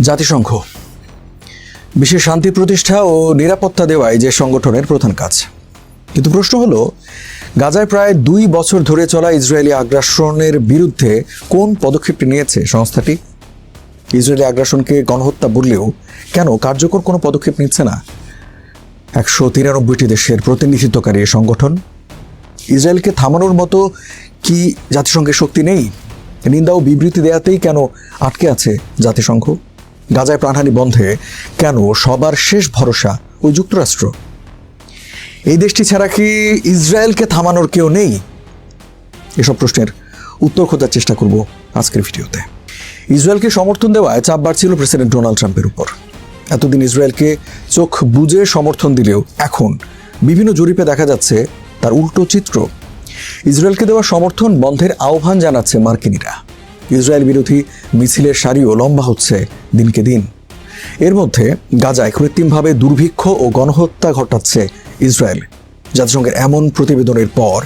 জাতিসংঘ। বিশ্বের শান্তি প্রতিষ্ঠা ও নিরাপত্তা দেওয়াই যে সংগঠনের প্রধান কাজ। কিন্তু প্রশ্ন হলো, গাজায় প্রায় দুই বছর ধরে চলা ইসরায়েলি আগ্রাসনের বিরুদ্ধে কোন পদক্ষেপটি নিয়েছে সংস্থাটি? ইসরায়েলি আগ্রাসনকে গণহত্যা বললেও কেন কার্যকর কোনো পদক্ষেপ নিচ্ছে না? একশো তিরানব্বইটি দেশের প্রতিনিধিত্বকারী এই সংগঠন। ইসরায়েলকে থামানোর মতো কি জাতিসংঘের শক্তি নেই? নিন্দা ও বিবৃতি দেয়াতেই কেন আটকে আছে জাতিসংঘ? গাজায় প্রাণহানি বন্ধে কেন সবার শেষ ভরসা ওই যুক্তরাষ্ট্র? এই দেশটি ছাড়া কি ইসরায়েলকে থামানোর কেউ নেই? এসব প্রশ্নের উত্তর খোঁজার চেষ্টা করব আজকের ভিডিওতে। ইসরায়েলকে সমর্থন দেওয়ায় চাপ বাড়ছিল প্রেসিডেন্ট ডোনাল্ড ট্রাম্পের উপর। এতদিন ইসরায়েলকে চোখ বুজে সমর্থন দিলেও এখন বিভিন্ন জরিপে দেখা যাচ্ছে তার উল্টো চিত্র। ইসরায়েলকে দেওয়া সমর্থন বন্ধের আহ্বান জানাচ্ছে মার্কিনীরা। ইসরায়েল বিরোধী মিছিলের সারিও লম্বা হচ্ছে দিনকে দিন। এর মধ্যে গাজায় কৃত্রিমভাবে দুর্ভিক্ষ ও গণহত্যা ঘটাচ্ছে ইসরায়েল। জাতিসংঘের এমন প্রতিবেদনের পর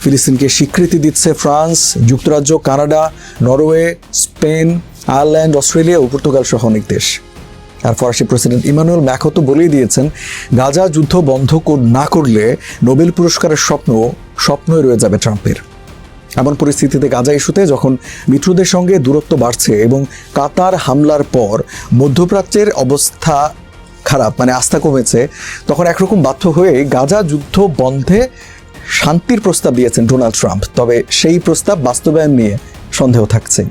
ফিলিস্তিনকে স্বীকৃতি দিচ্ছে ফ্রান্স, যুক্তরাজ্য, Canada, Norway, Spain, Ireland, Australia ও পর্তুগাল সহ অনেক দেশ। আর ফরাসি প্রেসিডেন্ট ইমানুয়েল ম্যাকো তো বলেই দিয়েছেন, গাজা যুদ্ধ বন্ধ না করলে নোবেল পুরস্কারের স্বপ্ন স্বপ্নই রয়ে যাবে ট্রাম্পের। এমন পরিস্থিতিতে গাজা ইস্যুতে যখন মিত্রদের সঙ্গে দূরত্ব বাড়ছে এবং কাতার হামলার পর মধ্যপ্রাচ্যের অবস্থা খারাপ মানে আস্থা কমেছে, তখন একরকম বাধ্য হয়ে গাজা যুদ্ধ বন্ধে শান্তির প্রস্তাব দিয়েছেন ডোনাল্ড ট্রাম্প। তবে সেই প্রস্তাব বাস্তবায়ন নিয়ে সন্দেহ থাকছে।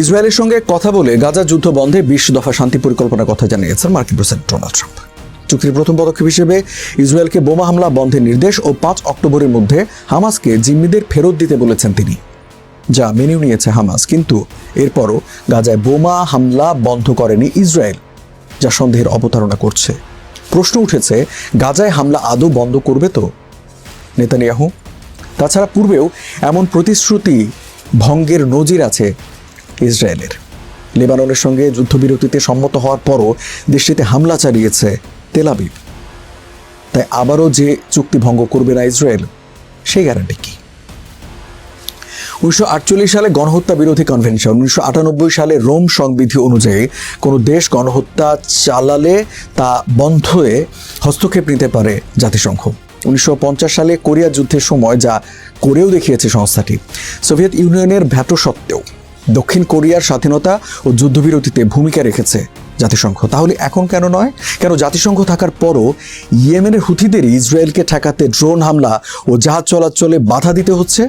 ইসরায়েলের সঙ্গে কথা বলে গাজা যুদ্ধ বন্ধে বিশ দফা শান্তি পরিকল্পনার কথা জানিয়েছেন মার্কিন প্রেসিডেন্ট ডোনাল্ড ট্রাম্প। চুক্তির প্রথম পদক্ষেপ হিসেবে ইসরায়েলকে বোমা হামলা বন্ধের নির্দেশ ও পাঁচ অক্টোবরের মধ্যে হামাসকে জিম্মিদের ফেরত দিতে বলেছেন তিনি। যা মেনেও নিয়েছে হামাস, কিন্তু এরপরও গাজায় বোমা হামলা বন্ধ করেনি ইসরায়েল, যা সন্দেহের অবতারণা করছে। প্রশ্ন উঠেছে, গাজায় হামলা আদৌ বন্ধ করবে তো? নেতানিয়াহু, তাছাড়া পূর্বেও এমন প্রতিশ্রুতি ভঙ্গের নজির আছে ইসরায়েলের। লেবাননের সঙ্গে যুদ্ধবিরতিতে সম্মত হওয়ার পরও দেশটিতে হামলা চালিয়েছে তেলাবিব তাই আবারও যে চুক্তি ভঙ্গ করবে না ইসরায়েল, সেই গ্যারান্টি কি? উনিশশো আটচল্লিশ সালে গণহত্যা বিরোধী কনভেনশন উনিশশো আটানব্বই সালে রোম সংবিধি অনুযায়ী কোনো দেশ গণহত্যা চালালে তা বন্ধ হয়ে হস্তক্ষেপ নিতে পারে জাতিসংঘ। উনিশশো পঞ্চাশ সালে কোরিয়া যুদ্ধের সময় যা করেও দেখিয়েছে সংস্থাটি, সোভিয়েত ইউনিয়নের ভ্যাটো সত্ত্বেও দক্ষিণ কোরিয়ার স্বাধীনতা ও যুদ্ধবিরতিতে ভূমিকা রেখেছে জাতিসংঘ। তাহলে এখন কেন নয়? কেন জাতিসংঘ থাকার পরও ইয়েমেনের হুথিদেরই ইসরায়েলকে ঠেকাতে ড্রোন হামলা ও জাহাজ চলাচলে বাধা দিতে হচ্ছে?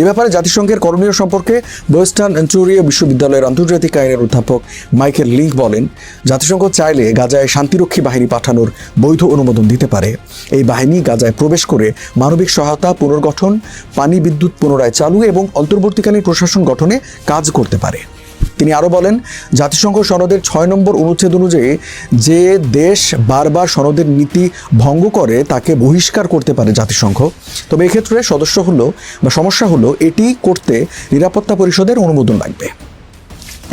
এ ব্যাপারে জাতিসংঘের করণীয় সম্পর্কে ওয়েস্টার্ন অ্যান্টোরিয়া বিশ্ববিদ্যালয়ের আন্তর্জাতিক আইনের অধ্যাপক মাইকেল লিঙ্ক বলেন, জাতিসংঘ চাইলে গাজায় শান্তিরক্ষী বাহিনী পাঠানোর বৈধ অনুমোদন দিতে পারে। এই বাহিনী গাজায় প্রবেশ করে মানবিক সহায়তা পুনর্গঠন, পানি বিদ্যুৎ পুনরায় চালু এবং অন্তর্বর্তীকালীন প্রশাসন গঠনে কাজ করতে পারে। তিনি আরও বলেন, জাতিসংঘ সনদের ছয় নম্বর অনুচ্ছেদ অনুযায়ী যে দেশ বারবার সনদের নীতি ভঙ্গ করে, তাকে বহিষ্কার করতে পারে জাতিসংঘ। তবে এক্ষেত্রে সদস্য হলো বা সমস্যা হলো, এটি করতে নিরাপত্তা পরিষদের অনুমোদন লাগবে।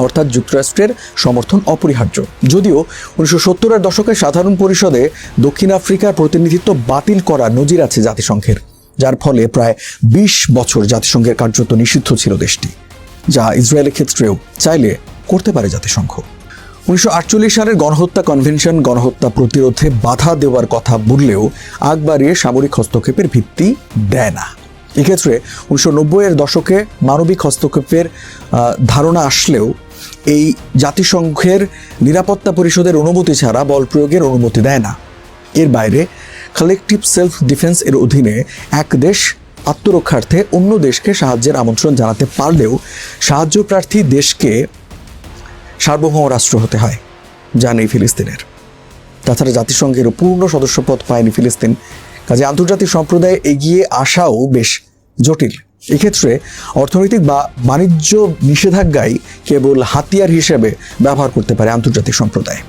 অর্থাৎ যুক্তরাষ্ট্রের সমর্থন অপরিহার্য। যদিও উনিশশো সত্তরের দশকে সাধারণ পরিষদে দক্ষিণ আফ্রিকার প্রতিনিধিত্ব বাতিল করা নজির আছে জাতিসংঘের, যার ফলে প্রায় বিশ বছর জাতিসংঘের কার্যত নিষিদ্ধ ছিল দেশটি। যা ইসরায়েলের ক্ষেত্রেও চাইলে করতে পারে জাতিসংঘ। উনিশশো আটচল্লিশ সালের গণহত্যা কনভেনশন, গণহত্যা প্রতিরোধে বাধা দেওয়ার কথা বললেও আগ বাড়িয়ে সামরিক হস্তক্ষেপের ভিত্তি দেয় না। এক্ষেত্রে উনিশশো নব্বইয়ের দশকে মানবিক হস্তক্ষেপের ধারণা আসলেও এই জাতিসংঘের নিরাপত্তা পরিষদের অনুমতি ছাড়া বল প্রয়োগের অনুমতি দেয় না। এর বাইরে কালেকটিভ সেলফ ডিফেন্স এর অধীনে এক দেশ আত্মরক্ষার্থে অন্য দেশকে সাহায্যের আমন্ত্রণ জানাতে পারলেও সাহায্য প্রার্থী দেশকে সার্বভৌম রাষ্ট্র হতে হয়, যা নেই ফিলিস্তিনের। তাছাড়া জাতিসংঘের পূর্ণ সদস্যপদ পায়নি ফিলিস্তিন। কাজে আন্তর্জাতিক সম্প্রদায় এগিয়ে আসাও বেশ জটিল। এক্ষেত্রে অর্থনৈতিক বা বাণিজ্য নিষেধাজ্ঞাই কেবল হাতিয়ার হিসেবে ব্যবহার করতে পারে আন্তর্জাতিক সম্প্রদায়।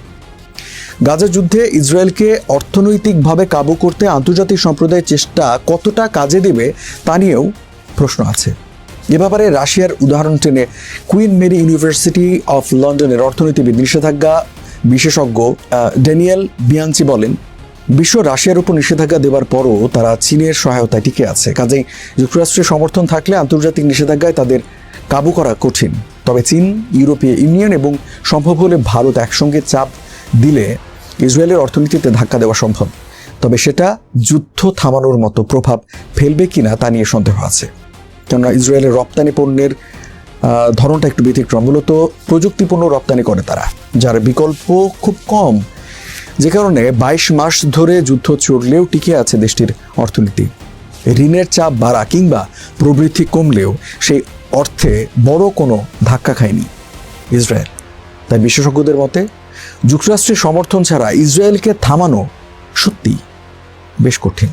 গাজা যুদ্ধে ইসরায়েলকে অর্থনৈতিকভাবে কাবু করতে আন্তর্জাতিক সম্প্রদায়ের চেষ্টা কতটা কাজে দেবে তা নিয়েও প্রশ্ন আছে। এ ব্যাপারে রাশিয়ার উদাহরণ টেনে কুইন মেরি ইউনিভার্সিটি অফ লন্ডনের অর্থনীতিবিদ, নিষেধাজ্ঞা বিশেষজ্ঞ ড্যানিয়েল বিয়াঞ্চি বলেন, বিশ্ব রাশিয়ার উপর নিষেধাজ্ঞা দেওয়ার পরও তারা চীনের সহায়তায় টিকে আছে। কাজেই যুক্তরাষ্ট্রের সমর্থন থাকলে আন্তর্জাতিক নিষেধাজ্ঞায় তাদের কাবু করা কঠিন। তবে চীন, ইউরোপীয় ইউনিয়ন এবং সম্ভব হলে ভারত একসঙ্গে চাপ দিলে ইসরায়েলের অর্থনীতিতে ধাক্কা দেওয়া সম্ভব। তবে সেটা যুদ্ধ থামানোর মতো প্রভাব ফেলবে কিনা তা নিয়ে সন্দেহ আছে। কেননা ইসরায়েলের রপ্তানি পণ্যের ধরনটা একটু ব্যতিক্রম। মূলত প্রযুক্তি পণ্য রপ্তানি করে তারা, যার বিকল্প খুব কম। যে কারণে বাইশ মাস ধরে যুদ্ধ চললেও টিকে আছে দেশটির অর্থনীতি। ঋণের চাপ বাড়া কিংবা প্রবৃদ্ধি কমলেও সেই অর্থে বড় কোনো ধাক্কা খায়নি ইসরায়েল। তাই বিশেষজ্ঞদের মতে যুক্তরাষ্ট্রের সমর্থন ছাড়া ইসরায়েলকে থামানো সত্যি বেশ কঠিন।